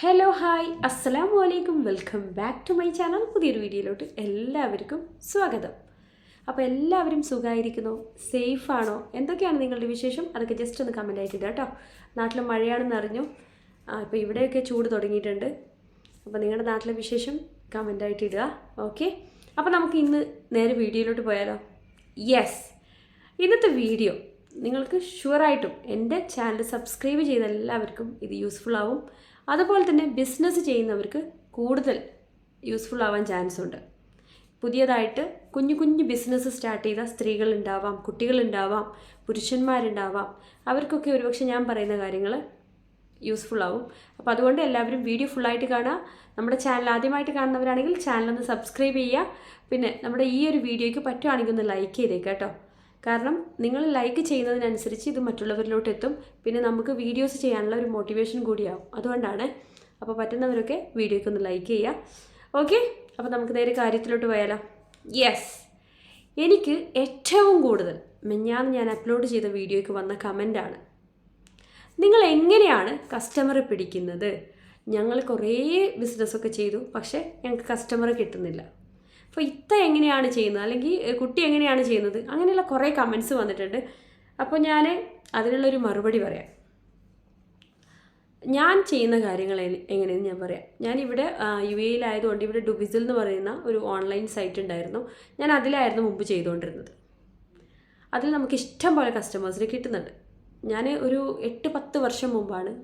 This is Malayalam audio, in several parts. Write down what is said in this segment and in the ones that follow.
ഹലോ ഹായ് അസ്സലാം വലൈക്കും welcome back to my channel പുതിയൊരു വീഡിയോയിലോട്ട് എല്ലാവർക്കും സ്വാഗതം. അപ്പോൾ എല്ലാവരും സുഖമായിരിക്കുന്നു സേഫാണോ എന്തൊക്കെയാണ് നിങ്ങളുടെ വിശേഷം? അതൊക്കെ ജസ്റ്റ് ഒന്ന് കമന്റ് ആയിട്ട് ഇടുക കേട്ടോ നാട്ടിൽ മഴയാണെന്ന് അറിഞ്ഞു. ഇപ്പോൾ ഇവിടെയൊക്കെ ചൂട് തുടങ്ങിയിട്ടുണ്ട്. അപ്പോൾ നിങ്ങളുടെ നാട്ടിലെ വിശേഷം കമന്റ് ആയിട്ട് ഇടുക. ഓക്കെ അപ്പോൾ നമുക്ക് ഇന്ന് നേരെ വീഡിയോയിലോട്ട് പോയാലോ? യെസ് ഇന്നത്തെ വീഡിയോ നിങ്ങൾക്ക് ഷുവറായിട്ടും എന്റെ ചാനൽ സബ്സ്ക്രൈബ് ചെയ്ത എല്ലാവർക്കും ഇത് യൂസ്ഫുൾ ആവും അതുപോലെ തന്നെ ബിസിനസ് ചെയ്യുന്നവർക്ക് കൂടുതൽ യൂസ്ഫുൾ ആവാൻ ചാൻസ് ഉണ്ട് പുതിയതായിട്ട് കുഞ്ഞു കുഞ്ഞു ബിസിനസ് സ്റ്റാർട്ട് ചെയ്ത സ്ത്രീകളുണ്ടാവാം കുട്ടികളുണ്ടാവാം പുരുഷന്മാരുണ്ടാവാം അവർക്കൊക്കെ ഒരുപക്ഷെ ഞാൻ പറയുന്ന കാര്യങ്ങൾ യൂസ്ഫുൾ ആവും അപ്പോൾ അതുകൊണ്ട് എല്ലാവരും വീഡിയോ ഫുള്ളായിട്ട് കാണുക. നമ്മുടെ ചാനൽ ആദ്യമായിട്ട് കാണുന്നവരാണെങ്കിൽ ചാനൽ ഒന്ന് സബ്സ്ക്രൈബ് ചെയ്യുക. പിന്നെ നമ്മുടെ ഈ ഒരു വീഡിയോയ്ക്ക് പറ്റുവാണെങ്കിൽ ഒന്ന് ലൈക്ക് ചെയ്തേക്കാം കേട്ടോ. കാരണം നിങ്ങൾ ലൈക്ക് ചെയ്യുന്നതിനനുസരിച്ച് ഇത് മറ്റുള്ളവരിലോട്ട് എത്തും പിന്നെ നമുക്ക് വീഡിയോസ് ചെയ്യാനുള്ള ഒരു മോട്ടിവേഷൻ കൂടിയാവും. അതുകൊണ്ടാണ് അപ്പോൾ പറ്റുന്നവരൊക്കെ വീഡിയോയ്ക്ക് ഒന്ന് ലൈക്ക് ചെയ്യുക ഓക്കെ അപ്പോൾ നമുക്ക് നേരെ കാര്യത്തിലോട്ട് പോയാലോ. യെസ് എനിക്ക് ഏറ്റവും കൂടുതൽ മെഞ്ഞാന്ന് ഞാൻ അപ്ലോഡ് ചെയ്ത വീഡിയോയ്ക്ക് വന്ന കമന്റാണ് നിങ്ങൾ എങ്ങനെയാണ് കസ്റ്റമറെ പിടിക്കുന്നത്? ഞങ്ങൾ കുറേ ബിസിനസ്സൊക്കെ ചെയ്തു. പക്ഷേ ഞങ്ങൾക്ക് കസ്റ്റമറെ കിട്ടുന്നില്ല. അപ്പോൾ ഇത്ത എങ്ങനെയാണ് ചെയ്യുന്നത്? അല്ലെങ്കിൽ കുട്ടി എങ്ങനെയാണ് ചെയ്യുന്നത്? അങ്ങനെയുള്ള കുറേ കമൻസ് വന്നിട്ടുണ്ട്. അപ്പോൾ ഞാൻ അതിനുള്ളൊരു മറുപടി പറയാം. ഞാൻ ചെയ്യുന്ന കാര്യങ്ങൾ എങ്ങനെയെന്ന് ഞാൻ പറയാം. ഞാനിവിടെ യു എയിലായതുകൊണ്ട് ഇവിടെ ഡുബിസിൽ എന്ന് പറയുന്ന ഒരു ഓൺലൈൻ സൈറ്റ് ഉണ്ടായിരുന്നു. ഞാൻ അതിലായിരുന്നു മുമ്പ് ചെയ്തുകൊണ്ടിരുന്നത്. അതിൽ നമുക്ക് ഇഷ്ടം പോലെ കസ്റ്റമേഴ്സിന് കിട്ടുന്നുണ്ട്. ഞാൻ ഒരു എട്ട് പത്ത് വർഷം മുമ്പാണ്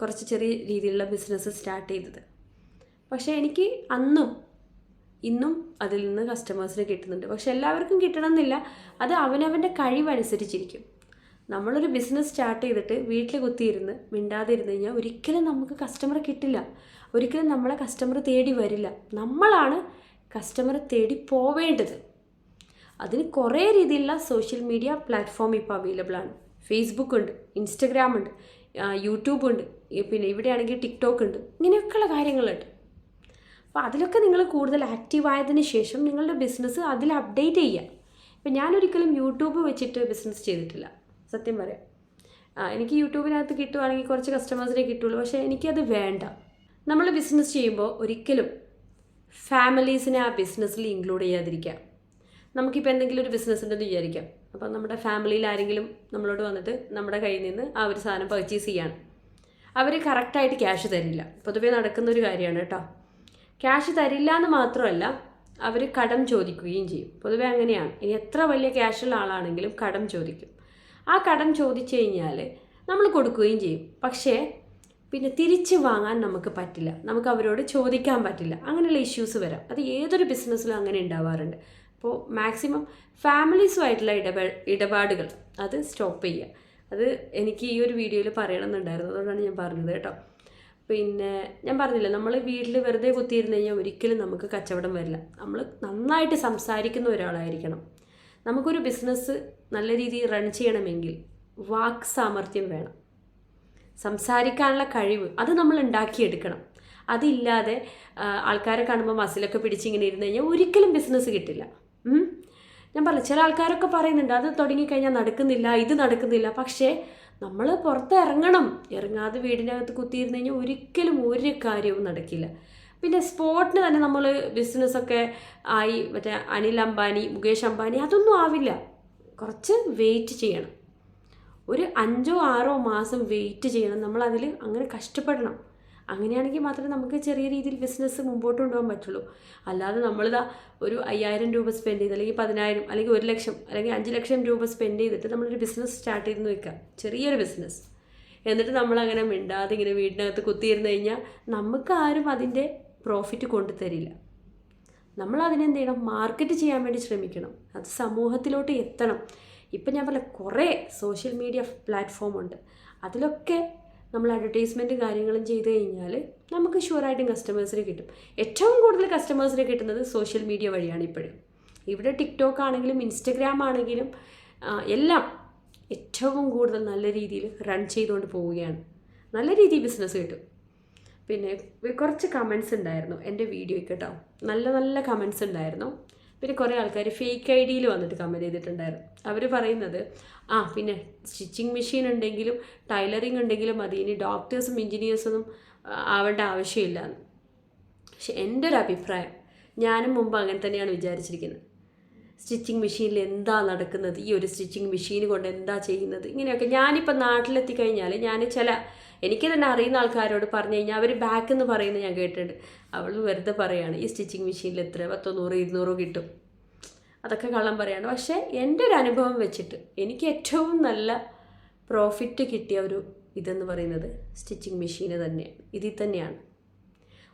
കുറച്ച് ചെറിയ രീതിയിലുള്ള ബിസിനസ് സ്റ്റാർട്ട് ചെയ്തത്. പക്ഷേ എനിക്ക് അന്നും ഇന്നും അതിൽ നിന്ന് കസ്റ്റമേഴ്സിന് കിട്ടുന്നുണ്ട്. പക്ഷെ എല്ലാവർക്കും കിട്ടണമെന്നില്ല. അത് അവനവന്റെ കഴിവനുസരിച്ചിരിക്കും. നമ്മളൊരു ബിസിനസ് സ്റ്റാർട്ട് ചെയ്തിട്ട് വീട്ടിൽ കുത്തിയിരുന്ന് മിണ്ടാതെ ഇരുന്ന് കഴിഞ്ഞാൽ ഒരിക്കലും നമുക്ക് കസ്റ്റമർ കിട്ടില്ല. ഒരിക്കലും നമ്മളെ കസ്റ്റമർ തേടി വരില്ല. നമ്മളാണ് കസ്റ്റമറെ തേടി പോവേണ്ടത്. അതിന് കുറേ രീതിയിലുള്ള സോഷ്യൽ മീഡിയ പ്ലാറ്റ്ഫോം ഇപ്പോൾ അവൈലബിൾ ആണ്. ഫേസ്ബുക്ക് ഉണ്ട് ഇൻസ്റ്റഗ്രാം ഉണ്ട് യൂട്യൂബ് ഉണ്ട് പിന്നെ ഇവിടെയാണെങ്കിൽ ടിക്ടോക്ക് ഉണ്ട്. ഇങ്ങനെയൊക്കെയുള്ള കാര്യങ്ങളുണ്ട്. അപ്പോൾ അതിലൊക്കെ നിങ്ങൾ കൂടുതൽ ആക്റ്റീവ് ആയതിനു ശേഷം നിങ്ങളുടെ ബിസിനസ് അതിൽ അപ്ഡേറ്റ് ചെയ്യുക. ഇപ്പം ഞാനൊരിക്കലും യൂട്യൂബ് വെച്ചിട്ട് ബിസിനസ് ചെയ്തിട്ടില്ല. സത്യം പറയാം. എനിക്ക് യൂട്യൂബിനകത്ത് കിട്ടുവാണെങ്കിൽ കുറച്ച് കസ്റ്റമേഴ്സിനെ കിട്ടുള്ളൂ. പക്ഷേ എനിക്കത് വേണ്ട. നമ്മൾ ബിസിനസ് ചെയ്യുമ്പോൾ ഒരിക്കലും ഫാമിലീസിനെ ആ ബിസിനസ്സിൽ ഇൻക്ലൂഡ് ചെയ്യാതിരിക്കുക. നമുക്കിപ്പോൾ എന്തെങ്കിലും ഒരു ബിസിനസ് ഉണ്ടെന്ന് വിചാരിക്കാം. അപ്പം നമ്മുടെ ഫാമിലിയിൽ ആരെങ്കിലും നമ്മളോട് വന്നിട്ട് നമ്മുടെ കയ്യിൽ നിന്ന് ആ ഒരു സാധനം പർച്ചേസ് ചെയ്യാണ്. അവർ കറക്റ്റായിട്ട് ക്യാഷ് തരില്ല. പൊതുവേ നടക്കുന്ന ഒരു കാര്യമാണ് കേട്ടോ. ക്യാഷ് തരില്ല എന്ന് മാത്രമല്ല അവർ കടം ചോദിക്കുകയും ചെയ്യും. പൊതുവെ അങ്ങനെയാണ്. ഇനി എത്ര വലിയ ക്യാഷുള്ള ആളാണെങ്കിലും കടം ചോദിക്കും. ആ കടം ചോദിച്ചു കഴിഞ്ഞാൽ നമ്മൾ കൊടുക്കുകയും ചെയ്യും. പക്ഷേ പിന്നെ തിരിച്ച് വാങ്ങാൻ നമുക്ക് പറ്റില്ല. നമുക്ക് അവരോട് ചോദിക്കാൻ പറ്റില്ല. അങ്ങനെയുള്ള ഇഷ്യൂസ് വരാം. അത് ഏതൊരു ബിസിനസ്സിലും അങ്ങനെ ഉണ്ടാവാറുണ്ട്. അപ്പോൾ മാക്സിമം ഫാമിലീസുമായിട്ടുള്ള ഇടപാ ഇടപാടുകൾ അത് സ്റ്റോപ്പ് ചെയ്യുക. അത് എനിക്ക് ഈ ഒരു വീഡിയോയിൽ പറയണമെന്നുണ്ടായിരുന്നു. അതുകൊണ്ടാണ് ഞാൻ പറഞ്ഞത് കേട്ടോ. പിന്നെ ഞാൻ പറഞ്ഞില്ല നമ്മൾ വീട്ടിൽ വെറുതെ കുത്തിയിരുന്ന് കഴിഞ്ഞാൽ ഒരിക്കലും നമുക്ക് കച്ചവടം വരില്ല. നമ്മൾ നന്നായിട്ട് സംസാരിക്കുന്ന ഒരാളായിരിക്കണം. നമുക്കൊരു ബിസിനസ് നല്ല രീതിയിൽ റൺ ചെയ്യണമെങ്കിൽ വാക്ക് സാമർഥ്യം വേണം. സംസാരിക്കാനുള്ള കഴിവ് അത് നമ്മൾ ഉണ്ടാക്കിയെടുക്കണം. അതില്ലാതെ ആൾക്കാരെ കാണുമ്പോൾ മസിലൊക്കെ പിടിച്ചിങ്ങനെ ഇരുന്ന് കഴിഞ്ഞാൽ ഒരിക്കലും ബിസിനസ് കിട്ടില്ല. ഞാൻ പറഞ്ഞു ചില ആൾക്കാരൊക്കെ പറയുന്നുണ്ട് അത് തുടങ്ങിക്കഴിഞ്ഞാൽ നടക്കുന്നില്ല ഇത് നടക്കുന്നില്ല. പക്ഷേ നമ്മൾ പുറത്ത് ഇറങ്ങണം ഇറങ്ങാതെ വീടിനകത്ത് കുത്തിയിരുന്നു കഴിഞ്ഞാൽ ഒരിക്കലും ഒരു കാര്യവും നടക്കില്ല. പിന്നെ സ്പോട്ടിന് തന്നെ നമ്മൾ ബിസിനസ്സൊക്കെ ആയി മറ്റേ അനിൽ അംബാനി മുകേഷ് അംബാനി അതൊന്നും ആവില്ല. കുറച്ച് വെയിറ്റ് ചെയ്യണം. ഒരു അഞ്ചോ ആറോ മാസം വെയിറ്റ് ചെയ്യണം. നമ്മളതിൽ അങ്ങനെ കഷ്ടപ്പെടണം. അങ്ങനെയാണെങ്കിൽ മാത്രമേ നമുക്ക് ചെറിയ രീതിയിൽ ബിസിനസ് മുമ്പോട്ട് കൊണ്ടുപോകാൻ പറ്റുള്ളൂ. അല്ലാതെ നമ്മളിതാ ഒരു അയ്യായിരം രൂപ സ്പെൻഡ് ചെയ്ത് അല്ലെങ്കിൽ പതിനായിരം അല്ലെങ്കിൽ ഒരു ലക്ഷം അല്ലെങ്കിൽ അഞ്ച് ലക്ഷം രൂപ സ്പെൻഡ് ചെയ്തിട്ട് നമ്മളൊരു ബിസിനസ് സ്റ്റാർട്ട് ചെയ്തെന്ന് വെക്കാം ചെറിയൊരു ബിസിനസ് എന്നിട്ട് നമ്മളങ്ങനെ മിണ്ടാതെ ഇങ്ങനെ വീടിനകത്ത് കുത്തിയിരുന്ന് കഴിഞ്ഞാൽ നമുക്ക് ആരും അതിന്റെ പ്രോഫിറ്റ് കൊണ്ടു തരില്ല. നമ്മൾ അതിനെന്ത് ചെയ്യണം? മാർക്കറ്റ് ചെയ്യാൻ വേണ്ടി ശ്രമിക്കണം. അത് സമൂഹത്തിലോട്ട് എത്തണം. ഇപ്പം ഞാൻ പറഞ്ഞ കുറേ സോഷ്യൽ മീഡിയ പ്ലാറ്റ്ഫോം ഉണ്ട്. അതിലൊക്കെ നമ്മൾ അഡ്വർടൈസ്മെന്റ് കാര്യങ്ങളും ചെയ്ത് കഴിഞ്ഞാൽ നമുക്ക് ഷുവറായിട്ടും കസ്റ്റമേഴ്സിനെ കിട്ടും. ഏറ്റവും കൂടുതൽ കസ്റ്റമേഴ്സിനെ കിട്ടുന്നത് സോഷ്യൽ മീഡിയ വഴിയാണ് ഇപ്പോഴും. ഇവിടെ ടിക്ടോക്ക് ആണെങ്കിലും ഇൻസ്റ്റഗ്രാം ആണെങ്കിലും എല്ലാം ഏറ്റവും കൂടുതൽ നല്ല രീതിയിൽ റൺ ചെയ്തുകൊണ്ട് പോവുകയാണ്. നല്ല രീതിയിൽ ബിസിനസ് കിട്ടും. പിന്നെ കുറച്ച് കമൻസ് ഉണ്ടായിരുന്നു എന്റെ വീഡിയോയ്ക്ക് കേട്ടോ. നല്ല നല്ല കമൻസ് ഉണ്ടായിരുന്നു. പിന്നെ കുറേ ആൾക്കാർ ഫേക്ക് ഐ ഡിയിൽ വന്നിട്ട് കമന്റ് ചെയ്തിട്ടുണ്ടായിരുന്നു. അവർ പറയുന്നത് ആ പിന്നെ സ്റ്റിച്ചിങ് മെഷീൻ ഉണ്ടെങ്കിലും ടൈലറിങ് ഉണ്ടെങ്കിലും മതി. ഇനി ഡോക്ടേഴ്സും എഞ്ചിനീയേഴ്സൊന്നും ആവേണ്ട ആവശ്യമില്ല. എന്ന് പക്ഷെ എന്റെ ഒരു അഭിപ്രായം ഞാനും മുമ്പ് അങ്ങനെ തന്നെയാണ് വിചാരിച്ചിരിക്കുന്നത്. സ്റ്റിച്ചിങ് മെഷീനിൽ എന്താ നടക്കുന്നത്? ഈ ഒരു സ്റ്റിച്ചിങ് മെഷീൻ കൊണ്ട് എന്താ ചെയ്യുന്നത്? ഇങ്ങനെയൊക്കെ ഞാനിപ്പോൾ നാട്ടിലെത്തി കഴിഞ്ഞാൽ ഞാൻ ചില എനിക്ക് തന്നെ അറിയുന്ന ആൾക്കാരോട് പറഞ്ഞു കഴിഞ്ഞാൽ അവർ ബാക്ക് എന്ന് പറയുന്നത് ഞാൻ കേട്ടിട്ടുണ്ട്. അവൾ വെറുതെ പറയാണ് ഈ സ്റ്റിച്ചിങ് മെഷീനിൽ എത്ര? പത്തോ നൂറ് ഇരുന്നൂറോ കിട്ടും. അതൊക്കെ കള്ളം പറയാണ്. പക്ഷേ എന്റെ ഒരു അനുഭവം വെച്ചിട്ട് എനിക്ക് ഏറ്റവും നല്ല പ്രോഫിറ്റ് കിട്ടിയ ഒരു ഇതെന്ന് പറയുന്നത് സ്റ്റിച്ചിങ് മെഷീന് തന്നെയാണ്. ഇതിൽ തന്നെയാണ്.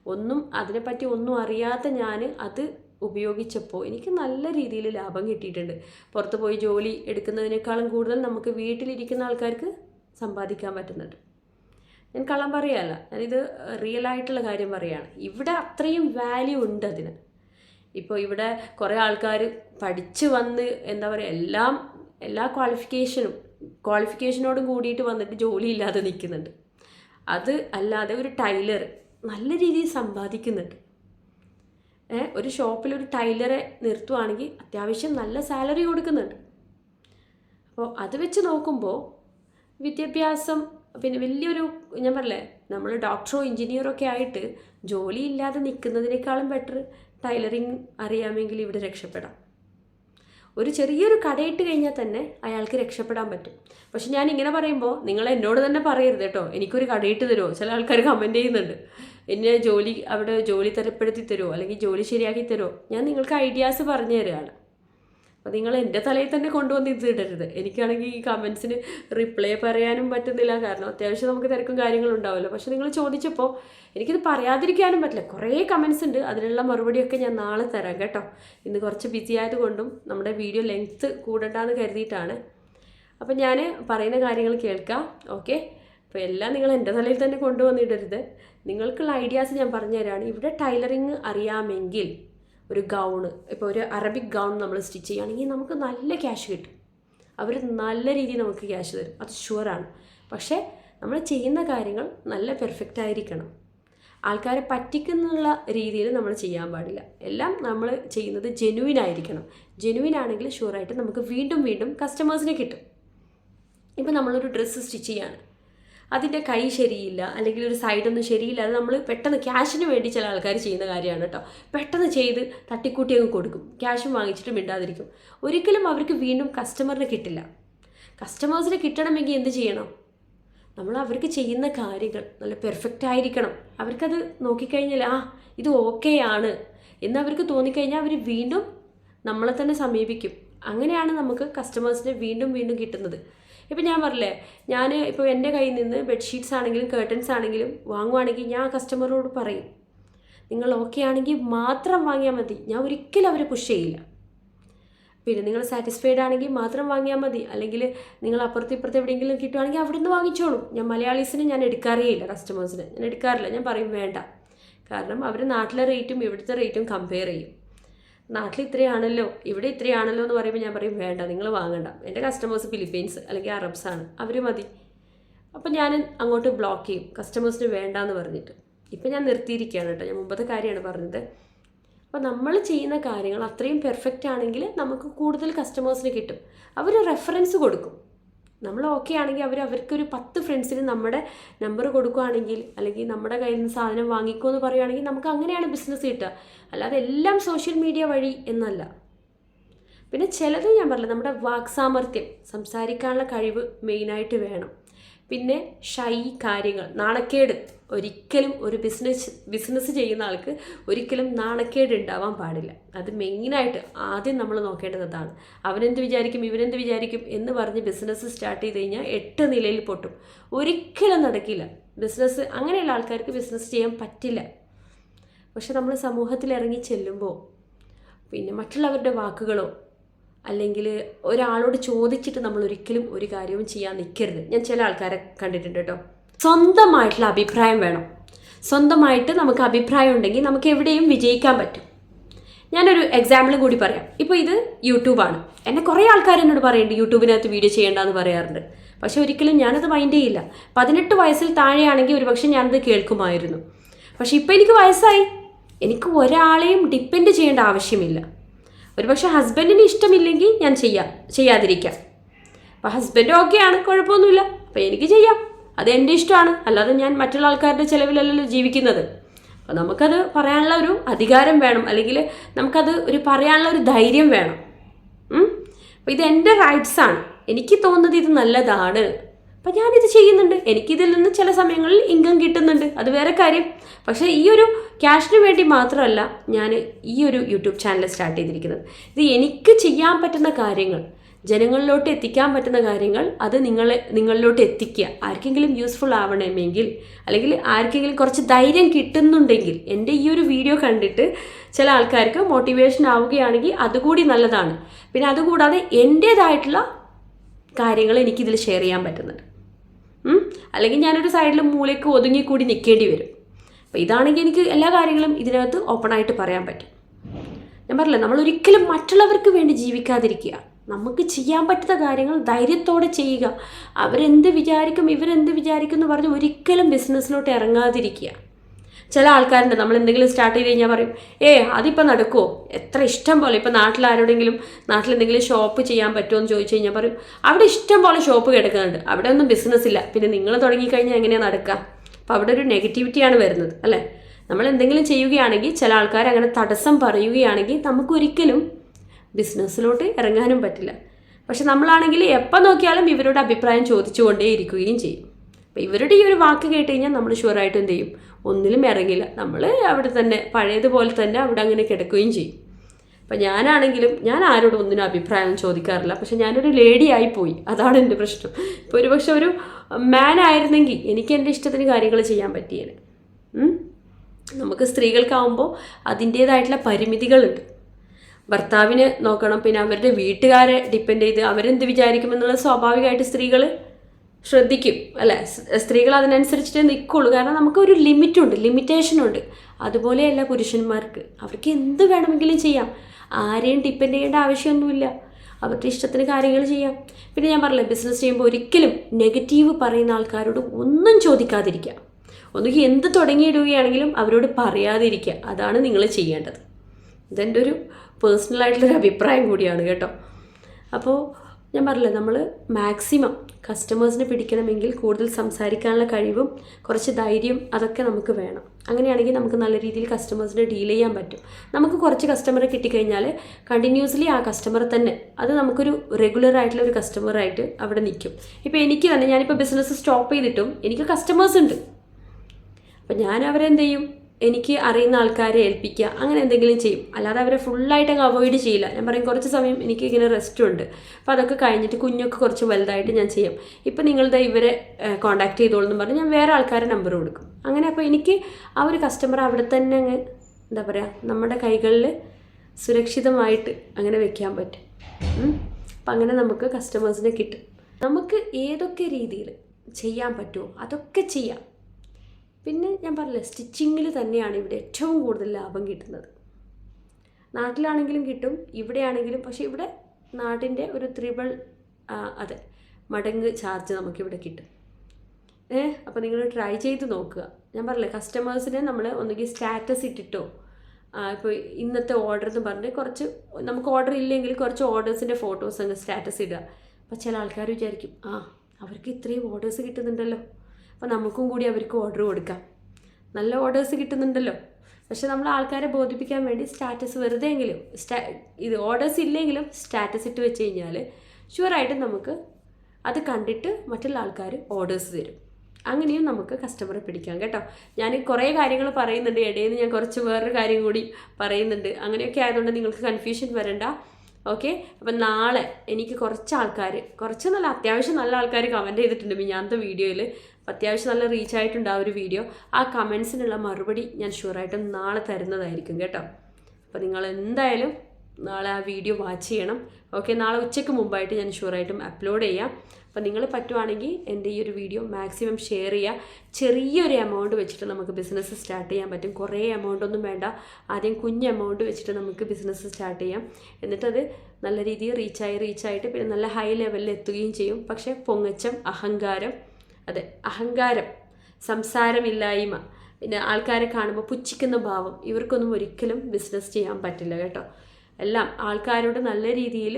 ഒന്നും അതിനെപ്പറ്റി ഒന്നും അറിയാത്ത ഞാൻ അത് ഉപയോഗിച്ചപ്പോൾ എനിക്ക് നല്ല രീതിയിൽ ലാഭം കിട്ടിയിട്ടുണ്ട്. പുറത്ത് പോയി ജോലി എടുക്കുന്നതിനേക്കാളും കൂടുതൽ നമുക്ക് വീട്ടിലിരിക്കുന്ന ആൾക്കാർക്ക് സമ്പാദിക്കാൻ പറ്റുന്നുണ്ട്. ഞാൻ കള്ളം പറയല്ല. ഞാനിത് റിയൽ ആയിട്ടുള്ള കാര്യം പറയുകയാണ് ഇവിടെ അത്രയും വാല്യൂ ഉണ്ട് അതിന്. ഇപ്പോൾ ഇവിടെ കുറേ ആൾക്കാർ പഠിച്ച് വന്ന് എന്താ പറയുക എല്ലാം എല്ലാ ക്വാളിഫിക്കേഷനും ക്വാളിഫിക്കേഷനോടും കൂടിയിട്ട് വന്നിട്ട് ജോലി ഇല്ലാതെ നിൽക്കുന്നുണ്ട്. അത് അല്ലാതെ ഒരു ടൈലർ നല്ല രീതിയിൽ സമ്പാദിക്കുന്നുണ്ട്. ഒരു ഷോപ്പിൽ ഒരു ടൈലറെ നിർത്തുവാണെങ്കിൽ അത്യാവശ്യം നല്ല സാലറി കൊടുക്കുന്നുണ്ട്. അപ്പോൾ അത് വെച്ച് നോക്കുമ്പോൾ വിദ്യാഭ്യാസം പിന്നെ വലിയൊരു ഞാൻ പറഞ്ഞില്ലേ നമ്മൾ ഡോക്ടറോ എഞ്ചിനീയറോ ഒക്കെ ആയിട്ട് ജോലി ഇല്ലാതെ നിൽക്കുന്നതിനേക്കാളും ബെറ്റർ ടൈലറിങ് അറിയാമെങ്കിൽ ഇവിടെ രക്ഷപ്പെടാം. ഒരു ചെറിയൊരു കടയിട്ട് കഴിഞ്ഞാൽ തന്നെ അയാൾക്ക് രക്ഷപ്പെടാൻ പറ്റും. പക്ഷെ ഞാൻ ഇങ്ങനെ പറയുമ്പോൾ നിങ്ങൾ എന്നോട് തന്നെ പറയരുത് കേട്ടോ. എനിക്കൊരു കടയിട്ട് തരുമോ ചില ആൾക്കാർ കമന്റ് ചെയ്യുന്നുണ്ട്. എന്നെ ജോലി അവിടെ ജോലി തരപ്പെടുത്തി തരുമോ അല്ലെങ്കിൽ ജോലി ശരിയാക്കി തരുമോ ഞാൻ നിങ്ങൾക്ക് ഐഡിയാസ് പറഞ്ഞു തരികയാണ് അപ്പോൾ നിങ്ങൾ എന്റെ തലയിൽ തന്നെ കൊണ്ടുവന്ന് ഇത് ഇടരുത്. എനിക്കാണെങ്കിൽ ഈ കമൻസിന് റിപ്ലൈ പറയാനും പറ്റുന്നില്ല. കാരണം അത്യാവശ്യം നമുക്ക് തിരക്കും കാര്യങ്ങളും ഉണ്ടാവുമല്ലോ പക്ഷെ നിങ്ങൾ ചോദിച്ചപ്പോൾ എനിക്കിത് പറയാതിരിക്കാനും പറ്റില്ല. കുറേ കമൻസ് ഉണ്ട്. അതിനുള്ള മറുപടിയൊക്കെ ഞാൻ നാളെ തരാം കേട്ടോ. ഇന്ന് കുറച്ച് ബിസി ആയതുകൊണ്ടും നമ്മുടെ വീഡിയോ ലെങ്ത്ത് കൂടണ്ടെന്ന് കരുതിയിട്ടാണ്. അപ്പം ഞാൻ പറയുന്ന കാര്യങ്ങൾ കേൾക്കാം. ഓക്കെ അപ്പോൾ എല്ലാം നിങ്ങൾ എന്റെ തലയിൽ തന്നെ കൊണ്ടുവന്നിടരുത് നിങ്ങൾക്കുള്ള ഐഡിയാസ് ഞാൻ പറഞ്ഞു തരാണ് ഇവിടെ ടൈലറിങ് അറിയാമെങ്കിൽ ഒരു ഗൗണ് ഇപ്പോൾ ഒരു അറബിക് ഗൗൺ നമ്മൾ സ്റ്റിച്ച് ചെയ്യുകയാണെങ്കിൽ നമുക്ക് നല്ല ക്യാഷ് കിട്ടും. അവർ നല്ല രീതിയിൽ നമുക്ക് ക്യാഷ് തരും. അത് ഷുവറാണ് പക്ഷേ നമ്മൾ ചെയ്യുന്ന കാര്യങ്ങൾ നല്ല പെർഫെക്റ്റ് ആയിരിക്കണം. ആൾക്കാരെ പറ്റിക്കുന്നുള്ള രീതിയിൽ നമ്മൾ ചെയ്യാൻ പാടില്ല. എല്ലാം നമ്മൾ ചെയ്യുന്നത് ജെനുവിൻ ആയിരിക്കണം. ജെനുവിൻ ആണെങ്കിൽ ഷുവറായിട്ട് നമുക്ക് വീണ്ടും വീണ്ടും കസ്റ്റമേഴ്സിനെ കിട്ടും. ഇപ്പോൾ നമ്മളൊരു ഡ്രസ്സ് സ്റ്റിച്ച് ചെയ്യാണ് അതിന്റെ കൈ ശരിയില്ല അല്ലെങ്കിൽ ഒരു സൈഡൊന്നും ശരിയില്ല അത് നമ്മൾ പെട്ടെന്ന് ക്യാഷിന് വേണ്ടി ചില ആൾക്കാർ ചെയ്യുന്ന കാര്യമാണ് കേട്ടോ പെട്ടെന്ന് ചെയ്ത് തട്ടിക്കൂട്ടി അങ്ങ് കൊടുക്കും. ക്യാഷും വാങ്ങിച്ചിട്ട് മിണ്ടാതിരിക്കും. ഒരിക്കലും അവർക്ക് വീണ്ടും കസ്റ്റമറിന് കിട്ടില്ല. കസ്റ്റമേഴ്സിനെ കിട്ടണമെങ്കിൽ എന്ത് ചെയ്യണം? നമ്മൾ അവർക്ക് ചെയ്യുന്ന കാര്യങ്ങൾ നല്ല പെർഫെക്റ്റ് ആയിരിക്കണം. അവർക്കത് നോക്കിക്കഴിഞ്ഞാൽ ആ ഇത് ഓക്കെ ആണ്. എന്ന് അവർക്ക് തോന്നിക്കഴിഞ്ഞാൽ അവർ വീണ്ടും നമ്മളെ തന്നെ സമീപിക്കും. അങ്ങനെയാണ് നമുക്ക് കസ്റ്റമേഴ്സിനെ വീണ്ടും വീണ്ടും കിട്ടുന്നത്. ഇപ്പം ഞാൻ പറഞ്ഞില്ലേ ഞാൻ ഇപ്പോൾ എന്റെ കയ്യിൽ നിന്ന് ബെഡ്ഷീറ്റ്സ് ആണെങ്കിലും കേർട്ടൻസ് ആണെങ്കിലും വാങ്ങുവാണെങ്കിൽ ഞാൻ കസ്റ്റമറോട് പറയും നിങ്ങൾ ഓക്കെ ആണെങ്കിൽ മാത്രം വാങ്ങിയാൽ മതി ഞാൻ ഒരിക്കലും അവരെ പുഷ് ചെയ്യില്ല. പിന്നെ നിങ്ങൾ സാറ്റിസ്ഫൈഡ് ആണെങ്കിൽ മാത്രം വാങ്ങിയാൽ മതി അല്ലെങ്കിൽ നിങ്ങൾ അപ്പുറത്ത് ഇപ്പുറത്ത് എവിടെയെങ്കിലും കിട്ടുവാണെങ്കിൽ അവിടെ നിന്ന് വാങ്ങിച്ചോളും. ഞാൻ മലയാളീസിന് ഞാൻ എടുക്കാറേ ഇല്ല കസ്റ്റമേഴ്സിന് ഞാൻ എടുക്കാറില്ല ഞാൻ പറയും വേണ്ട. കാരണം അവർ നാട്ടിലെ റേറ്റും ഇവിടുത്തെ റേറ്റും കമ്പയർ ചെയ്യും. നാട്ടിൽ ഇത്രയാണല്ലോ ഇവിടെ ഇത്രയാണല്ലോ എന്ന് പറയുമ്പോൾ ഞാൻ പറയും വേണ്ട നിങ്ങൾ വാങ്ങണ്ട. എന്റെ കസ്റ്റമേഴ്സ് ഫിലിപ്പീൻസ് അല്ലെങ്കിൽ അറബ്സ് ആണ്. അവർ മതി. അപ്പം ഞാൻ അങ്ങോട്ട് ബ്ലോക്ക് ചെയ്യും. കസ്റ്റമേഴ്സിന് വേണ്ട എന്ന് പറഞ്ഞിട്ട്. ഇപ്പം ഞാൻ നിർത്തിയിരിക്കുകയാണ് കേട്ടോ. ഞാൻ മുമ്പത്തെ കാര്യമാണ് പറഞ്ഞത്. അപ്പോൾ നമ്മൾ ചെയ്യുന്ന കാര്യങ്ങൾ അത്രയും പെർഫെക്റ്റ് ആണെങ്കിൽ നമുക്ക് കൂടുതൽ കസ്റ്റമേഴ്സിന് കിട്ടും. അവർ റെഫറൻസ് കൊടുക്കും. നമ്മൾ ഓക്കെ ആണെങ്കിൽ അവർ അവർക്കൊരു പത്ത് ഫ്രണ്ട്സിന് നമ്മുടെ നമ്പർ കൊടുക്കുകയാണെങ്കിൽ അല്ലെങ്കിൽ നമ്മുടെ കയ്യിൽ നിന്ന് സാധനം വാങ്ങിക്കോ എന്ന് പറയുകയാണെങ്കിൽ നമുക്ക് അങ്ങനെയാണ് ബിസിനസ് കിട്ടുക. അല്ലാതെ എല്ലാം സോഷ്യൽ മീഡിയ വഴി എന്നല്ല. പിന്നെ ചിലത് ഞാൻ പറഞ്ഞില്ല നമ്മുടെ വാക്സാമർത്ഥ്യം സംസാരിക്കാനുള്ള കഴിവ് മെയിനായിട്ട് വേണം. പിന്നെ ഷൈ കാര്യങ്ങൾ നാണക്കേട്. ഒരിക്കലും ഒരു ബിസിനസ് ബിസിനസ് ചെയ്യുന്ന ആൾക്ക് ഒരിക്കലും നാണക്കേട് ഉണ്ടാവാൻ പാടില്ല. അത് മെയിനായിട്ട് ആദ്യം നമ്മൾ നോക്കേണ്ടത് അതാണ്. അവനെന്ത് വിചാരിക്കും ഇവനെന്ത് വിചാരിക്കും എന്ന് പറഞ്ഞ് ബിസിനസ് സ്റ്റാർട്ട് ചെയ്ത് കഴിഞ്ഞാൽ എട്ട് നിലയിൽ പൊട്ടും. ഒരിക്കലും നടക്കില്ല. ബിസിനസ് അങ്ങനെയുള്ള ആൾക്കാർക്ക് ബിസിനസ് ചെയ്യാൻ പറ്റില്ല. പക്ഷെ നമ്മൾ സമൂഹത്തിൽ ഇറങ്ങി ചെല്ലുമ്പോൾ പിന്നെ മറ്റുള്ളവരുടെ വാക്കുകളോ അല്ലെങ്കിൽ ഒരാളോട് ചോദിച്ചിട്ട് നമ്മൾ ഒരിക്കലും ഒരു കാര്യവും ചെയ്യാൻ നിൽക്കരുത് ഞാൻ ചില ആൾക്കാരെ കണ്ടിട്ടുണ്ട് കേട്ടോ. സ്വന്തമായിട്ടുള്ള അഭിപ്രായം വേണം. സ്വന്തമായിട്ട് നമുക്ക് അഭിപ്രായം ഉണ്ടെങ്കിൽ നമുക്ക് എവിടെയും വിജയിക്കാൻ പറ്റും. ഞാനൊരു എക്സാമ്പിൾ കൂടി പറയാം. ഇപ്പോൾ ഇത് യൂട്യൂബാണ് എന്നെ കുറേ ആൾക്കാർ എന്നോട് പറയുന്നുണ്ട് യൂട്യൂബിനകത്ത് വീഡിയോ ചെയ്യേണ്ടെന്ന് പറയാറുണ്ട്. പക്ഷെ ഒരിക്കലും ഞാനത് മൈൻഡ് ചെയ്യില്ല. പതിനെട്ട് വയസ്സിൽ താഴെയാണെങ്കിൽ ഒരു പക്ഷേ ഞാനത് കേൾക്കുമായിരുന്നു. പക്ഷെ ഇപ്പോൾ എനിക്ക് വയസ്സായി. എനിക്ക് ഒരാളെയും ഡിപ്പെൻഡ് ചെയ്യേണ്ട ആവശ്യമില്ല. ഒരുപക്ഷെ ഹസ്ബൻഡിന് ഇഷ്ടമില്ലെങ്കിൽ ഞാൻ ചെയ്യാം ചെയ്യാതിരിക്കാം. അപ്പോൾ ഹസ്ബൻഡ് ഓക്കെ ആണ് കുഴപ്പമൊന്നുമില്ല. അപ്പോൾ എനിക്ക് ചെയ്യാം. അത് എന്റെ ഇഷ്ടമാണ്. അല്ലാതെ ഞാൻ മറ്റുള്ള ആൾക്കാരുടെ ചിലവിലല്ലല്ലോ ജീവിക്കുന്നത്. അപ്പോൾ നമുക്കത് പറയാനുള്ള ഒരു അധികാരം വേണം. അല്ലെങ്കിൽ നമുക്കത് ഒരു പറയാനുള്ള ഒരു ധൈര്യം വേണം. അപ്പോൾ ഇത് എന്റെ റൈറ്റ്സാണ് എനിക്ക് തോന്നുന്നത് ഇത് നല്ലതാണ്. അപ്പം ഞാനിത് ചെയ്യുന്നുണ്ട്. എനിക്കിതിൽ നിന്ന് ചില സമയങ്ങളിൽ ഇൻകം കിട്ടുന്നുണ്ട്. അത് വേറെ കാര്യം. പക്ഷേ ഈ ഒരു ക്യാഷിന് വേണ്ടി മാത്രമല്ല ഞാൻ ഈ ഒരു യൂട്യൂബ് ചാനൽ സ്റ്റാർട്ട് ചെയ്തിരിക്കുന്നത്. ഇത് എനിക്ക് ചെയ്യാൻ പറ്റുന്ന കാര്യങ്ങൾ ജനങ്ങളിലോട്ട് എത്തിക്കാൻ പറ്റുന്ന കാര്യങ്ങൾ അത് നിങ്ങളെ നിങ്ങളിലോട്ട് എത്തിക്കുക. ആർക്കെങ്കിലും യൂസ്ഫുൾ ആവണമെങ്കിൽ അല്ലെങ്കിൽ ആർക്കെങ്കിലും കുറച്ച് ധൈര്യം കിട്ടുന്നുണ്ടെങ്കിൽ എന്റെ ഈ ഒരു വീഡിയോ കണ്ടിട്ട് ചില ആൾക്കാർക്ക് മോട്ടിവേഷൻ ആവുകയാണെങ്കിൽ അതുകൂടി നല്ലതാണ്. പിന്നെ അതുകൂടാതെ എന്റേതായിട്ടുള്ള കാര്യങ്ങൾ എനിക്കിതിൽ ഷെയർ ചെയ്യാൻ പറ്റുന്നുണ്ട്. അല്ലെങ്കിൽ ഞാനൊരു സൈഡിൽ മൂലയ്ക്ക് ഒതുങ്ങിക്കൂടി നിൽക്കേണ്ടി വരും. അപ്പോൾ ഇതാണെങ്കിൽ എനിക്ക് എല്ലാ കാര്യങ്ങളും ഇതിനകത്ത് ഓപ്പണായിട്ട് പറയാൻ പറ്റും. ഞാൻ പറഞ്ഞില്ല നമ്മൾ ഒരിക്കലും മറ്റുള്ളവർക്ക് വേണ്ടി ജീവിക്കാതിരിക്കുക. നമുക്ക് ചെയ്യാൻ പറ്റുന്ന കാര്യങ്ങൾ ധൈര്യത്തോടെ ചെയ്യുക. അവരെന്ത് വിചാരിക്കും ഇവരെന്ത് വിചാരിക്കും എന്ന് പറഞ്ഞ് ഒരിക്കലും ബിസിനസ്സിലോട്ട് ഇറങ്ങാതിരിക്കുക. ചില ആൾക്കാരുണ്ട് നമ്മൾ എന്തെങ്കിലും സ്റ്റാർട്ട് ചെയ്ത് കഴിഞ്ഞാൽ പറയും ഏ അതിപ്പോൾ നടക്കുമോ എത്ര ഇഷ്ടം പോലെ ഇപ്പോൾ നാട്ടിൽ ആരോടെങ്കിലും നാട്ടിൽ എന്തെങ്കിലും ഷോപ്പ് ചെയ്യാൻ പറ്റുമോ എന്ന് ചോദിച്ചു കഴിഞ്ഞാൽ പറയും അവിടെ ഇഷ്ടം പോലെ ഷോപ്പ് കിടക്കുന്നുണ്ട് അവിടെ ഒന്നും ബിസിനസ് ഇല്ല പിന്നെ നിങ്ങൾ തുടങ്ങിക്കഴിഞ്ഞാൽ എങ്ങനെയാണ് നടക്കുക അപ്പോൾ അവിടെ ഒരു നെഗറ്റിവിറ്റിയാണ് വരുന്നത് അല്ലേ? നമ്മൾ എന്തെങ്കിലും ചെയ്യുകയാണെങ്കിൽ ചില ആൾക്കാർ അങ്ങനെ തടസ്സം പറയുകയാണെങ്കിൽ നമുക്കൊരിക്കലും ബിസിനസ്സിലോട്ട് ഇറങ്ങാനും പറ്റില്ല. പക്ഷെ നമ്മളാണെങ്കിൽ എപ്പോൾ നോക്കിയാലും ഇവരുടെ അഭിപ്രായം ചോദിച്ചുകൊണ്ടേ ഇരിക്കുകയും ചെയ്യും. അപ്പോൾ ഇവരുടെ ഈ ഒരു വാക്ക് കേട്ട് കഴിഞ്ഞാൽ നമ്മൾ ഷുവറായിട്ട് എന്ത് ചെയ്യും? ഒന്നിലും ഇറങ്ങില്ല. നമ്മൾ അവിടെ തന്നെ പഴയതുപോലെ തന്നെ അവിടെ അങ്ങനെ കിടക്കുകയും ചെയ്യും. അപ്പം ഞാനാണെങ്കിലും ഞാൻ ആരോടും ഒന്നിനും അഭിപ്രായം ചോദിക്കാറില്ല. പക്ഷെ ഞാനൊരു ലേഡി ആയി പോയി. അതാണ് എന്റെ പ്രശ്നം. ഇപ്പോൾ ഒരു പക്ഷെ ഒരു മാൻ ആയിരുന്നെങ്കിൽ എനിക്ക് എന്റെ ഇഷ്ടത്തിന് കാര്യങ്ങൾ ചെയ്യാൻ പറ്റിയേനെ. നമുക്ക് സ്ത്രീകൾക്കാവുമ്പോൾ അതിന്റേതായിട്ടുള്ള പരിമിതികളുണ്ട്. ഭർത്താവിനെ നോക്കണം പിന്നെ അവരുടെ വീട്ടുകാരെ ഡിപ്പെൻഡ് ചെയ്ത് അവരെന്ത് വിചാരിക്കുമെന്നുള്ള സ്വാഭാവികമായിട്ട് സ്ത്രീകൾ ശ്രദ്ധിക്കും അല്ലേ? സ്ത്രീകൾ അതിനനുസരിച്ചിട്ടേ നിൽക്കുള്ളൂ കാരണം നമുക്ക് നമുക്കൊരു ലിമിറ്റുണ്ട് ലിമിറ്റേഷനുണ്ട്. അതുപോലെയല്ല പുരുഷന്മാർക്ക്. അവർക്ക് എന്ത് വേണമെങ്കിലും ചെയ്യാം. ആരെയും ഡിപ്പെൻഡ് ചെയ്യേണ്ട ആവശ്യമൊന്നുമില്ല. അവരുടെ ഇഷ്ടത്തിന് കാര്യങ്ങൾ ചെയ്യാം. പിന്നെ ഞാൻ പറഞ്ഞില്ല ബിസിനസ് ചെയ്യുമ്പോൾ ഒരിക്കലും നെഗറ്റീവ് പറയുന്ന ആൾക്കാരോട് ഒന്നും ചോദിക്കാതിരിക്കുക. ഒന്നുകിൽ എന്ത് തുടങ്ങിയിടുകയാണെങ്കിലും അവരോട് പറയാതിരിക്കുക. അതാണ് നിങ്ങൾ ചെയ്യേണ്ടത്. ഇതെന്റെ ഒരു പേഴ്സണലായിട്ടുള്ളൊരു അഭിപ്രായം കൂടിയാണ് കേട്ടോ. അപ്പോൾ ഞാൻ പറഞ്ഞില്ല നമ്മൾ മാക്സിമം കസ്റ്റമേഴ്സിനെ പിടിക്കണമെങ്കിൽ കൂടുതൽ സംസാരിക്കാനുള്ള കഴിവും കുറച്ച് ധൈര്യം അതൊക്കെ നമുക്ക് വേണം. അങ്ങനെയാണെങ്കിൽ നമുക്ക് നല്ല രീതിയിൽ കസ്റ്റമേഴ്സിനെ ഡീൽ ചെയ്യാൻ പറ്റും. നമുക്ക് കുറച്ച് കസ്റ്റമറെ കിട്ടിക്കഴിഞ്ഞാൽ കണ്ടിന്യൂസ്ലി ആ കസ്റ്റമർ തന്നെ അത് നമുക്കൊരു റെഗുലർ ആയിട്ടുള്ള ഒരു കസ്റ്റമറായിട്ട് അവിടെ നിൽക്കും. ഇപ്പോൾ എനിക്ക് തന്നെ ഞാനിപ്പോൾ ബിസിനസ് സ്റ്റോപ്പ് ചെയ്തിട്ടും എനിക്ക് കസ്റ്റമേഴ്സ് ഉണ്ട്. അപ്പം ഞാൻ അവരെന്ത് ചെയ്യും? എനിക്ക് അറിയുന്ന ആൾക്കാരെ ഏൽപ്പിക്കുക അങ്ങനെ എന്തെങ്കിലും ചെയ്യും. അല്ലാതെ അവരെ ഫുള്ളായിട്ട് അങ്ങ് അവോയ്ഡ് ചെയ്യില്ല. ഞാൻ പറയും കുറച്ച് സമയം എനിക്ക് ഇങ്ങനെ റെസ്റ്റ് ഉണ്ട്. അപ്പോൾ അതൊക്കെ കഴിഞ്ഞിട്ട് കുഞ്ഞൊക്കെ കുറച്ച് വലുതായിട്ട് ഞാൻ ചെയ്യും. ഇപ്പം നിങ്ങളുടെ ഇവരെ കോൺടാക്ട് ചെയ്തോളൂ എന്ന് പറഞ്ഞ് ഞാൻ വേറെ ആൾക്കാരെ നമ്പർ കൊടുക്കും. അങ്ങനെ അപ്പോൾ എനിക്ക് ആ ഒരു കസ്റ്റമർ അവിടെ തന്നെ അങ്ങ് എന്താ പറയുക നമ്മുടെ കൈകളിൽ സുരക്ഷിതമായിട്ട് അങ്ങനെ വെക്കാൻ പറ്റും. അപ്പം അങ്ങനെ നമുക്ക് കസ്റ്റമേഴ്സിനെ കിട്ടും. നമുക്ക് ഏതൊക്കെ രീതിയിൽ ചെയ്യാൻ പറ്റുമോ അതൊക്കെ ചെയ്യാം. പിന്നെ ഞാൻ പറഞ്ഞില്ല സ്റ്റിച്ചിങ്ങിൽ തന്നെയാണ് ഇവിടെ ഏറ്റവും കൂടുതൽ ലാഭം കിട്ടുന്നത്. നാട്ടിലാണെങ്കിലും കിട്ടും ഇവിടെയാണെങ്കിലും പക്ഷേ ഇവിടെ നാട്ടിന്റെ ഒരു ത്രിബിൾ അതെ മടങ്ങ് ചാർജ് നമുക്കിവിടെ കിട്ടും. ഏ അപ്പോൾ നിങ്ങൾ ട്രൈ ചെയ്ത് നോക്കുക. ഞാൻ പറഞ്ഞില്ലേ കസ്റ്റമേഴ്സിനെ നമ്മൾ ഒന്നുകിൽ സ്റ്റാറ്റസ് ഇട്ടിട്ടോ ഇപ്പോൾ ഇന്നത്തെ ഓർഡർ എന്ന് പറഞ്ഞ് കുറച്ച് നമുക്ക് ഓർഡർ ഇല്ലെങ്കിൽ കുറച്ച് ഓർഡേഴ്സിന്റെ ഫോട്ടോസ് അങ്ങ് സ്റ്റാറ്റസ് ഇടുക. അപ്പോൾ ചില ആൾക്കാർ വിചാരിക്കും ആ അവർക്ക് ഇത്രയും ഓർഡേഴ്സ് കിട്ടുന്നുണ്ടല്ലോ. അപ്പോൾ നമുക്കും കൂടി അവർക്ക് ഓർഡർ കൊടുക്കാം. നല്ല ഓർഡേഴ്സ് കിട്ടുന്നുണ്ടല്ലോ. പക്ഷെ നമ്മൾ ആൾക്കാരെ ബോധിപ്പിക്കാൻ വേണ്ടി സ്റ്റാറ്റസ് വെറുതെ എങ്കിലും സ്റ്റാ ഇത് ഓർഡേഴ്സ് ഇല്ലെങ്കിലും സ്റ്റാറ്റസ് ഇട്ട് വെച്ച് കഴിഞ്ഞാൽ ഷുവറായിട്ടും നമുക്ക് അത് കണ്ടിട്ട് മറ്റുള്ള ആൾക്കാർ ഓർഡേഴ്സ് തരും. അങ്ങനെയും നമുക്ക് കസ്റ്റമറെ പിടിക്കാം കേട്ടോ. ഞാൻ കുറേ കാര്യങ്ങൾ പറയുന്നുണ്ട്. ഇടയിൽ നിന്ന് ഞാൻ കുറച്ച് വേറൊരു കാര്യം കൂടി പറയുന്നുണ്ട്. അങ്ങനെയൊക്കെ ആയതുകൊണ്ട് നിങ്ങൾക്ക് കൺഫ്യൂഷൻ വരണ്ട. ഓക്കെ അപ്പം നാളെ എനിക്ക് കുറച്ച് ആൾക്കാർ കുറച്ച് നല്ല അത്യാവശ്യം നല്ല ആൾക്കാർ കമന്റ് ചെയ്തിട്ടുണ്ട് മിഞ്ഞാന്നത്തെ വീഡിയോയിൽ അത്യാവശ്യം നല്ല റീച്ച് ആയിട്ടുണ്ട് ആ ഒരു വീഡിയോ ആ കമൻസിനുള്ള മറുപടി ഞാൻ ഷുവറായിട്ടും നാളെ തരുന്നതായിരിക്കും കേട്ടോ. അപ്പോൾ നിങ്ങൾ എന്തായാലും നാളെ ആ വീഡിയോ വാച്ച് ചെയ്യണം. ഓക്കെ നാളെ ഉച്ചയ്ക്ക് മുമ്പായിട്ട് ഞാൻ ഷുവറായിട്ടും അപ്ലോഡ് ചെയ്യാം. അപ്പോൾ നിങ്ങൾ പറ്റുവാണെങ്കിൽ എന്റെ ഈ ഒരു വീഡിയോ മാക്സിമം ഷെയർ ചെയ്യുക. ചെറിയൊരു എമൗണ്ട് വെച്ചിട്ട് നമുക്ക് ബിസിനസ് സ്റ്റാർട്ട് ചെയ്യാൻ പറ്റും. കുറേ എമൗണ്ട് ഒന്നും വേണ്ട. ആദ്യം കുഞ്ഞ് എമൗണ്ട് വെച്ചിട്ട് നമുക്ക് ബിസിനസ് സ്റ്റാർട്ട് ചെയ്യാം. എന്നിട്ടത് നല്ല രീതിയിൽ റീച്ചായി റീച്ചായിട്ട് പിന്നെ നല്ല ഹൈ ലെവലിൽ എത്തുകയും ചെയ്യും. പക്ഷേ പൊങ്ങച്ചം അഹങ്കാരം അതെ അഹങ്കാരം സംസാരമില്ലായ്മ. പിന്നെ ആൾക്കാരെ കാണുമ്പോൾ പുച്ഛിക്കുന്ന ഭാവം. ഇവർക്കൊന്നും ഒരിക്കലും ബിസിനസ് ചെയ്യാൻ പറ്റില്ല കേട്ടോ. എല്ലാം ആൾക്കാരോട് നല്ല രീതിയിൽ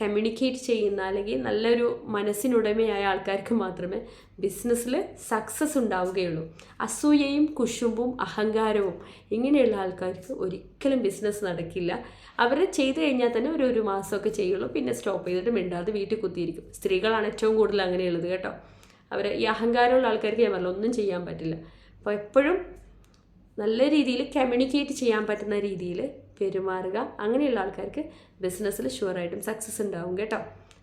കമ്മ്യൂണിക്കേറ്റ് ചെയ്യുന്ന അല്ലെങ്കിൽ നല്ലൊരു മനസ്സിനുടമയായ ആൾക്കാർക്ക് മാത്രമേ ബിസിനസ്സിൽ സക്സസ് ഉണ്ടാവുകയുള്ളൂ. അസൂയയും കുശുമ്പും അഹങ്കാരവും ഇങ്ങനെയുള്ള ആൾക്കാർക്ക് ഒരിക്കലും ബിസിനസ് നടക്കില്ല. അവർ ചെയ്തു കഴിഞ്ഞാൽ തന്നെ ഒരു ഒരു മാസമൊക്കെ ചെയ്യുള്ളൂ. പിന്നെ സ്റ്റോപ്പ് ചെയ്തിട്ട് മിണ്ടാതെ വീട്ടിൽ കുത്തിയിരിക്കും. സ്ത്രീകളാണ് ഏറ്റവും കൂടുതൽ അങ്ങനെയുള്ളത് കേട്ടോ. അവർ ഈ അഹങ്കാരമുള്ള ആൾക്കാർക്ക് ഞാൻ പറഞ്ഞു ഒന്നും ചെയ്യാൻ പറ്റില്ല. അപ്പോൾ എപ്പോഴും നല്ല രീതിയിൽ കമ്മ്യൂണിക്കേറ്റ് ചെയ്യാൻ പറ്റുന്ന രീതിയിൽ പെരുമാറുക. അങ്ങനെയുള്ള ആൾക്കാർക്ക് ബിസിനസ്സിൽ ഷുവറായിട്ടും സക്സസ് ഉണ്ടാവും കേട്ടോ.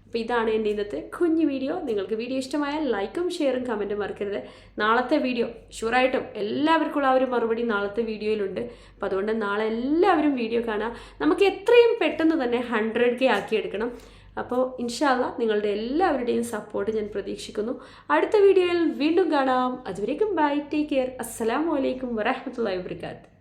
അപ്പോൾ ഇതാണ് എന്റെ ഇന്നത്തെ കുഞ്ഞു വീഡിയോ നിങ്ങൾക്ക് വീഡിയോ ഇഷ്ടമായാൽ ലൈക്കും ഷെയറും കമന്റും മറക്കരുത്. നാളത്തെ വീഡിയോ ഷുവറായിട്ടും എല്ലാവർക്കും ആ ഒരു മറുപടി നാളത്തെ വീഡിയോയിലുണ്ട് അപ്പോൾ അതുകൊണ്ട് നാളെ എല്ലാവരും വീഡിയോ കാണാം. നമുക്ക് എത്രയും പെട്ടെന്ന് തന്നെ ഹൺഡ്രഡ് കെ ആക്കിയെടുക്കണം അപ്പോൾ ഇൻഷാല്ല നിങ്ങളുടെ എല്ലാവരുടെയും സപ്പോർട്ട് ഞാൻ പ്രതീക്ഷിക്കുന്നു. അടുത്ത വീഡിയോയിൽ വീണ്ടും കാണാം. അതുവരേക്കും ബൈ ടേക്ക് കെയർ അസ്സലാമു അലൈക്കും വറഹമത്തല്ലാ വാബർക്കാത്ത്